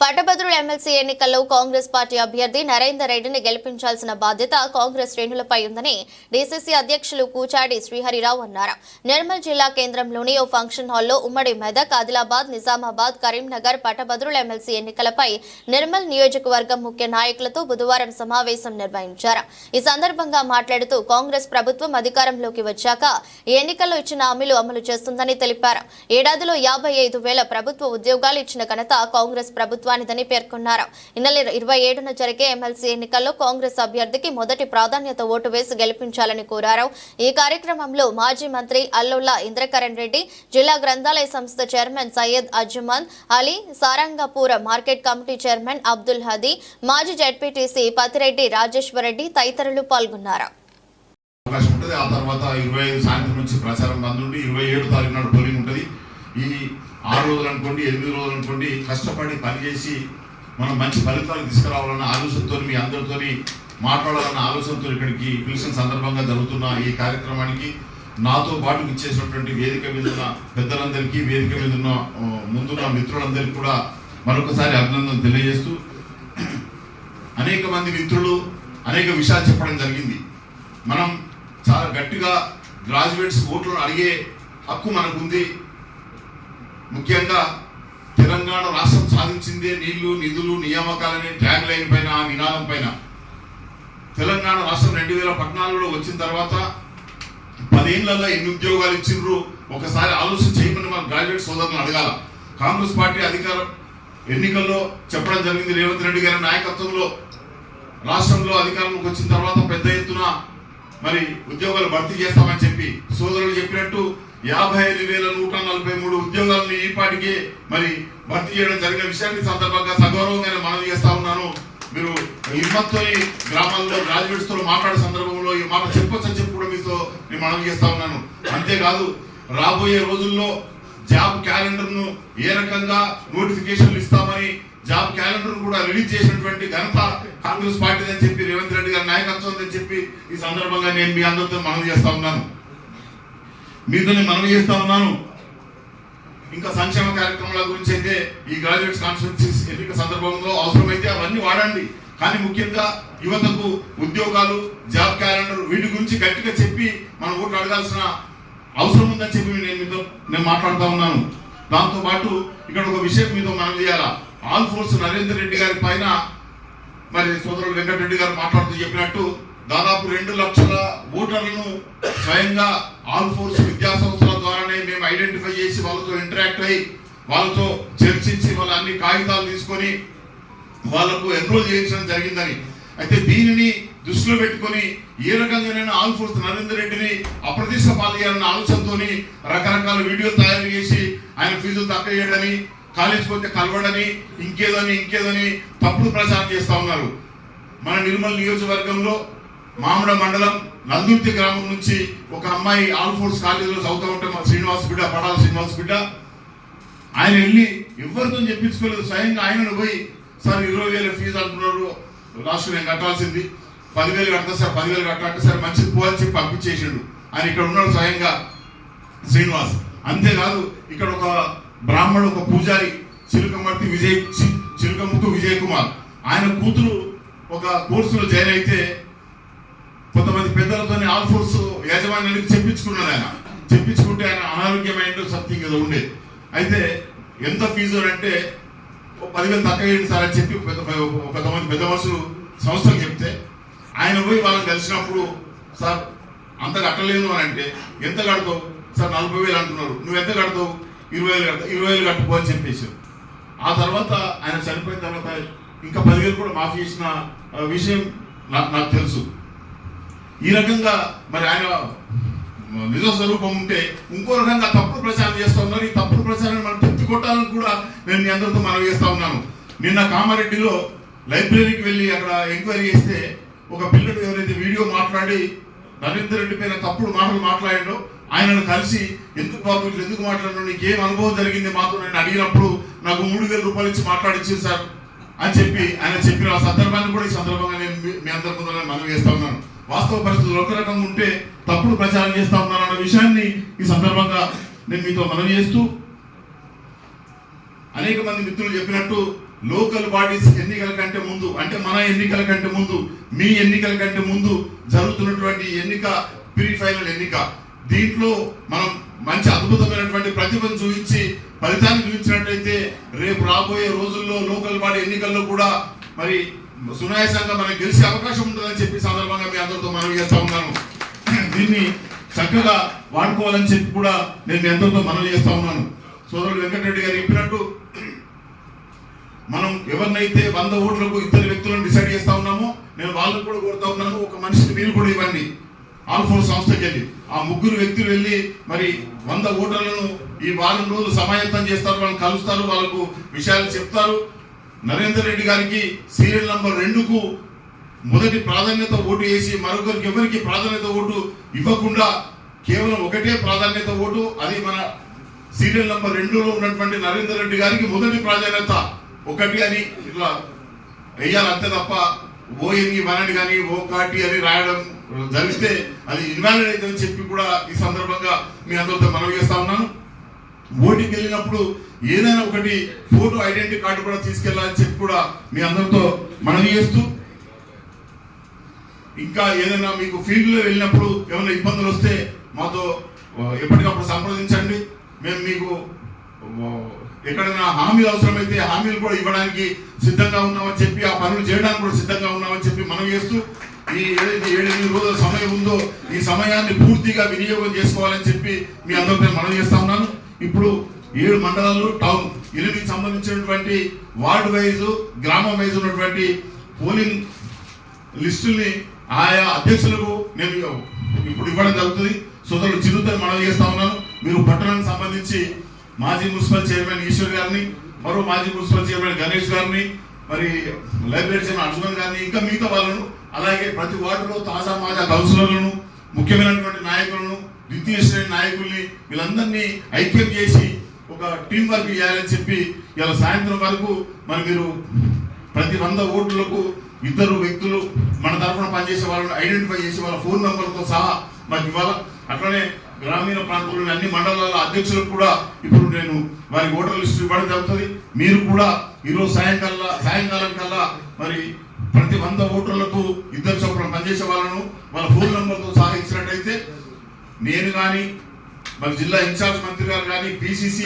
పట్టభద్రుల ఎమ్మెల్సీ ఎన్నికల్లో కాంగ్రెస్ పార్టీ అభ్యర్థి నరేందర్ రెడ్డిని గెలిపించాల్సిన బాధ్యత కాంగ్రెస్ శ్రేణులపై ఉందని డీసీసీ అధ్యక్షులు కూచాడి శ్రీహరిరావు అన్నారు. నిర్మల్ జిల్లా కేంద్రంలోని ఓ ఫంక్షన్ హాల్లో ఉమ్మడి మెదక్ ఆదిలాబాద్ నిజామాబాద్ కరీంనగర్ పట్టభద్రుల ఎమ్మెల్సీ ఎన్నికలపై నిర్మల్ నియోజకవర్గం ముఖ్య నాయకులతో బుధవారం సమావేశం నిర్వహించారు. ఈ సందర్భంగా మాట్లాడుతూ కాంగ్రెస్ ప్రభుత్వం అధికారంలోకి వచ్చాక ఎన్నికల్లో ఇచ్చిన హామీలు అమలు చేస్తుందని తెలిపారు. ఏడాదిలో యాభై ఐదు వేల ప్రభుత్వ ఉద్యోగాలు ఇచ్చిన ఘనత కాంగ్రెస్ ప్రభుత్వానిదని పేర్కొన్నారు. నెల ఇరవై ఏడున జరిగే ఎమ్మెల్సీ ఎన్నికల్లో కాంగ్రెస్ అభ్యర్థికి మొదటి ప్రాధాన్యత ఓటు వేసి గెలిపించాలని కోరారు. ఈ కార్యక్రమంలో మాజీ మంత్రి అల్లుల్లా ఇంద్రకరణ్ రెడ్డి జిల్లా గ్రంథాలయ సంస్థ chairman Syed Ajman Ali Sarangapur market committee chairman Abdul Hadi మాజీ జడ్పీటీసీ పతిరెడ్డి రాజేశ్వరరెడ్డి తదితరులు పాల్గొన్నారు. అవకాశం ఉంటుంది. ఆ తర్వాత ఇరవై ఐదు సాయంత్రం నుంచి ప్రచారం బంద్ ఉండి ఇరవై ఏడు తారీఖు నాడు పోలింగ్ ఆరు రోజులు అనుకోండి ఎనిమిది రోజులు అనుకోండి కష్టపడి పనిచేసి మనం మంచి ఫలితాలు తీసుకురావాలన్న ఆలోచనతో మీ అందరితో మాట్లాడాలన్న ఆలోచనతో ఇక్కడికి పిలిచిన సందర్భంగా జరుగుతున్న ఈ కార్యక్రమానికి నాతో పాటు ఇచ్చేసినటువంటి వేదిక మీద ఉన్న పెద్దలందరికీ వేదిక మీద ఉన్న ముందున్న మిత్రులందరికీ కూడా మరొకసారి అభినందన తెలియజేస్తూ అనేక మంది మిత్రులు అనేక విషయాలు చెప్పడం జరిగింది. మనం చాలా గట్టిగా గ్రాడ్యుయేట్స్ ఓట్లను అడిగే హక్కు మనకుంది. ముఖ్యంగా తెలంగాణ రాష్ట్రం సాధించిందే నీళ్ళు నిధులు నియామకాలనే ట్యాగ్ లైన్ పైన ఆ నినాదం పైన. తెలంగాణ రాష్ట్రం రెండు వేల పద్నాలుగులో వచ్చిన తర్వాత పదేళ్ళలో ఎన్ని ఉద్యోగాలు ఇచ్చిండ్రు? ఒకసారి ఆలోచన చేయమని మన గ్రాడ్యుయేట్ సోదరులను అడగాల. కాంగ్రెస్ పార్టీ అధికారం ఎన్నికల్లో చెప్పడం జరిగింది రేవంత్ రెడ్డి గారి నాయకత్వంలో. రాష్ట్రంలో అధికారంలోకి వచ్చిన తర్వాత పెద్ద ఎత్తున మరి ఉద్యోగాలు భర్తీ చేస్తామని చెప్పి సోదరులు చెప్పినట్టు యాభై ఐదు వేల నూట నలభై మూడు ఉద్యోగాలను ఈపాటికే మరి భర్తీ చేయడం జరిగిన విషయాన్ని సందర్భంగా సగౌరవంగా మనవి చేస్తా ఉన్నాను. మీరు హిమ్మత్తో గ్రామాల్లో గ్రాడ్యుయేట్స్ మాట్లాడే సందర్భంలో ఈ మాట చెప్పొచ్చని చెప్పి కూడా మీతో నేను మనవి చేస్తా ఉన్నాను. అంతేకాదు రాబోయే రోజుల్లో జాబ్ క్యాలెండర్ను ఏ రకంగా నోటిఫికేషన్లు ఇస్తామని జాబ్ క్యాలెండర్ కూడా రిలీజ్ చేసినటువంటి ఘనత కాంగ్రెస్ పార్టీ అని చెప్పి రేవంత్ రెడ్డి గారి నాయకత్వం అని చెప్పి ఈ సందర్భంగా నేను మీ అందరితో మనవి చేస్తా ఉన్నాను. మీతో నేను మనవి చేస్తా ఉన్నాను. ఇంకా సంక్షేమ కార్యక్రమాల గురించి అయితే ఈ గ్రాడ్యుయేట్స్ కాన్ఫరెన్సెస్ ఎన్నిక సందర్భంలో అవసరమైతే అవన్నీ వాడండి. కానీ ముఖ్యంగా యువతకు ఉద్యోగాలు జాబ్ క్యాలెండర్ వీటి గురించి గట్టిగా చెప్పి మనం ఓట్లు అడగాల్సిన అవసరం ఉందని చెప్పి నేను మీతో నేను మాట్లాడుతూ ఉన్నాను. దాంతో పాటు ఇక్కడ ఒక విషయం మీతో మనం చేయాలా? ఆల్ ఫోర్స్ నరేందర్ రెడ్డి గారి పైన మరి సోదరుడు వెంకటరెడ్డి గారు మాట్లాడుతూ చెప్పినట్టు దాదాపు రెండు లక్షల ఓటర్లను స్వయంగా ఆల్ ఫోర్స్ విద్యా సంస్థల ద్వారానే మేము ఐడెంటిఫై చేసి వాళ్ళతో ఇంటరాక్ట్ అయ్యి వాళ్ళతో చర్చించి వాళ్ళ అన్ని కాగితాలు తీసుకొని వాళ్ళకు ఎన్రోల్ చేయించడం జరిగిందని. అయితే దీనిని దృష్టిలో పెట్టుకొని ఏ రకంగానైనా ఆల్ ఫోర్స్ నరేందర్ రెడ్డిని అప్రతిష్ట పాల్గొయాలన్న ఆలోచనతోని రకరకాల వీడియోలు తయారు చేసి ఆయన ఫీజులు తక్కువ చేయడని కాలేజీకి వస్తే కలవడని ఇంకేదని ఇంకేదని తప్పుడు ప్రచారం చేస్తా ఉన్నారు. మన నిర్మల్ నియోజకవర్గంలో మామిడ మండలం నందుర్తి గ్రామం నుంచి ఒక అమ్మాయి ఆల్ ఫోర్స్ కాలేజీలో చదువుతూ ఉంటే మా శ్రీనివాస్ బిడ్డ పడాల శ్రీనివాస్ బిడ్డ. ఆయన వెళ్ళి ఎవరితో చెప్పించుకోలేదు. స్వయంగా ఆయనను పోయి సార్ ఇరవై వేల ఫీజు అంటున్నారు. లాస్ట్ నేను కట్టాల్సింది. పదివేలు కడతా సార్ పదివేలు కట్టాలంటే సార్ మంచిది పోవాలని చెప్పి పంపించేసిండు. ఆయన ఇక్కడ ఉన్నాడు స్వయంగా శ్రీనివాస్. అంతేకాదు ఇక్కడ ఒక బ్రాహ్మణుడు ఒక పూజారి చిలుకమర్తి విజయ్ చిలుకముక్కు విజయ్ కుమార్. ఆయన కూతురు ఒక కోర్సులో జాయిన్ అయితే కొంతమంది పెద్దలతో ఆల్ఫోర్స్ యాజమాన్యానికి చెప్పించుకున్నాడు ఆయన. చెప్పించుకుంటే ఆయన అనారోగ్యమైన సంథింగ్ ఏదో ఉండేది. అయితే ఎంత ఫీజు అంటే పదివేలు తక్కువ సార్ అని చెప్పి పెద్ద కొంతమంది పెద్ద మనుషులు సంస్థలు చెప్తే ఆయన పోయి వాళ్ళని కలిసినప్పుడు సార్ అంత కట్టలేదు అని అంటే ఎంత కడతావు? సార్ నలభై వేలు అంటున్నారు. నువ్వు ఎంత కడతావు? ఇరవై వేలు కడతావు ఇరవై వేలు కట్టుకో అని చెప్పేసారు ఆ తర్వాత ఆయన చనిపోయిన తర్వాత ఇంకా పదివేలు కూడా మాఫీ చేసిన విషయం నాకు నాకు తెలుసు. ఈ రకంగా మరి ఆయన నిజ స్వరూపం ఉంటే ఇంకో రకంగా తప్పుడు ప్రచారం చేస్తా ఉన్నారు. ఈ తప్పుడు ప్రచారాన్ని మనం తిప్పి కొట్టాలని కూడా నేను మీ అందరితో మనవి చేస్తా ఉన్నాను. నిన్న కామారెడ్డిలో లైబ్రరీకి వెళ్ళి అక్కడ ఎంక్వైరీ చేస్తే ఒక పిల్లడు ఎవరైతే వీడియో మాట్లాడి నరేందర్ రెడ్డి పైన తప్పుడు మాటలు మాట్లాడాడో ఆయనను కలిసి ఎందుకు బాబు ఇట్లా ఎందుకు మాట్లాడినావు? నీకు ఏం అనుభవం జరిగింది మాతో నేను అడిగినప్పుడు నాకు మూడు వేల రూపాయలు ఇచ్చి మాట్లాడించింది సార్ అని చెప్పి ఆయన చెప్పిన ఆ సందర్భాన్ని కూడా ఈ సందర్భంగా నేను మీ- అందరి ముందు మనం చేస్తా ఉన్నాను. వాస్తవ పరిస్థితులు ఒక రకంగా ఉంటే తప్పుడు ప్రచారం చేస్తా ఉన్నాను అన్న విషయాన్ని ఈ సందర్భంగా నేను మీతో మనవి చేస్తూ అనేక మంది మిత్రులు చెప్పినట్టు లోకల్ బాడీస్ ఎన్నికల కంటే ముందు అంటే మన ఎన్నికల కంటే ముందు మీ ఎన్నికల కంటే ముందు జరుగుతున్నటువంటి ఎన్నిక ప్రీ ఫైనల్ ఎన్నిక. దీంట్లో మనం మంచి అద్భుతమైనటువంటి ప్రతిభను చూపించి ఫలితాన్ని చూపించినట్లయితే రేపు రాబోయే రోజుల్లో లోకల్ బాడీ ఎన్నికల్లో కూడా మరి సునాయాసంగా మనకి గెలిచే అవకాశం ఉంటుందని చెప్పి సందర్భంగా మీ అందరితో మనవి చేస్తా ఉన్నాను. దీన్ని చక్కగా వాడుకోవాలని చెప్పి కూడా నేను మీ అందరితో మనవి చేస్తా ఉన్నాను. సోదరుడు వెంకటరెడ్డి గారు చెప్పినట్టు మనం ఎవరినైతే వంద ఓట్లకు ఇద్దరు వ్యక్తులను డిసైడ్ చేస్తా ఉన్నామో నేను వాళ్ళకు కూడా కోరుతా ఉన్నాను ఒక మనిషికి మీరు కూడా ఇవ్వండి. ఆల్ఫోర్ సంస్థకి వెళ్ళి ఆ ముగ్గురు వ్యక్తులు వెళ్ళి మరి వంద ఓటర్లను ఈ వారం రోజులు సమాయత్తం చేస్తారు వాళ్ళని కలుస్తారు వాళ్ళకు విషయాలు చెప్తారు. నరేందర్ రెడ్డి గారికి సీరియల్ నంబర్ రెండుకు మొదటి ప్రాధాన్యత ఓటు వేసి మరొకరికి ఎవరికి ప్రాధాన్యత ఓటు ఇవ్వకుండా కేవలం ఒకటే ప్రాధాన్యత ఓటు అది మన సీరియల్ నంబర్ రెండులో ఉన్నటువంటి నరేందర్ రెడ్డి గారికి మొదటి ప్రాధాన్యత ఒకటి అని ఇట్లా వేయాలి అంతే తప్ప ఓ ఎన్ని వనని కానీ ఓ కాటి అని రాయడం జరిగితే అది ఇన్వాలిడ్ అయితే చెప్పి కూడా ఈ సందర్భంగా మీ అందరితో మనవి చేస్తా ఉన్నాను. ఓటింగ్ వెళ్ళినప్పుడు ఏదైనా ఒకటి ఫోటో ఐడెంటిటీ కార్డు కూడా తీసుకెళ్ళాలని చెప్పి కూడా మీ అందరితో మనవి చేస్తూ ఇంకా ఏదైనా మీకు ఫీల్డ్లో వెళ్ళినప్పుడు ఏమైనా ఇబ్బందులు వస్తే మాతో ఎప్పటికప్పుడు సంప్రదించండి. మేము మీకు ఎక్కడైనా హామీలు అవసరమైతే హామీలు కూడా ఇవ్వడానికి సిద్ధంగా ఉన్నామని చెప్పి ఆ పనులు చేయడానికి కూడా సిద్ధంగా ఉన్నామని చెప్పి మనం చేస్తూ ఈ ఏదైతే ఏడెనిమిది రోజుల సమయం ఉందో ఈ సమయాన్ని పూర్తిగా వినియోగం చేసుకోవాలని చెప్పి మీ అందరితో మనం చేస్తా ఉన్నాను. ఇప్పుడు ఏడు మండలాలు టౌన్ ఎనిమిది సంబంధించినటువంటి వార్డ్ వైజ్ గ్రామం వైజ్ ఉన్నటువంటి పోలింగ్ లిస్టుల్ని ఆయా అధ్యక్షులకు నేను ఇప్పుడు ఇవ్వడం జరుగుతుంది. సోదరులు చిరుతో మనం చేస్తా ఉన్నాను. మీరు పట్టణానికి సంబంధించి మాజీ మున్సిపల్ చైర్మన్ ఈశ్వర్ గారిని మరో మాజీ మున్సిపల్ చైర్మన్ గణేష్ గారిని మరి లైబ్రరీ చైర్మన్ అర్జున్ గారిని ఇంకా మిగతా వాళ్ళను అలాగే ప్రతి వార్డులో తాజా మాజా కౌన్సిలర్లను ముఖ్యమైనటువంటి నాయకులను ద్వితీయ శ్రేణి నాయకుల్ని వీళ్ళందరినీ ఐక్యం చేసి ఒక టీం వర్క్ చేయాలని చెప్పి ఇలా సాయంత్రం వరకు మరి మీరు ప్రతి వంద ఓట్లకు ఇద్దరు వ్యక్తులు మన తరఫున పనిచేసే వాళ్ళని ఐడెంటిఫై చేసి వాళ్ళ ఫోన్ నెంబర్తో సహా మాకు ఇవ్వాలి? అట్లనే గ్రామీణ ప్రాంతంలోని అన్ని మండలాల అధ్యక్షులకు కూడా ఇప్పుడు నేను వారి ఓటర్ లిస్టు ఇవ్వడం జరుగుతుంది. మీరు కూడా ఈరోజు సాయంకాల సాయంకాలం కల్లా మరి ప్రతి వంద ఓటర్లకు ఇద్దరు చొప్పున పనిచేసే వాళ్ళను వాళ్ళ ఫోన్ నెంబర్తో సహా ఇచ్చినట్టయితే నేను కానీ మన జిల్లా ఇన్ఛార్జ్ మంత్రి గారు కానీ పిసిసి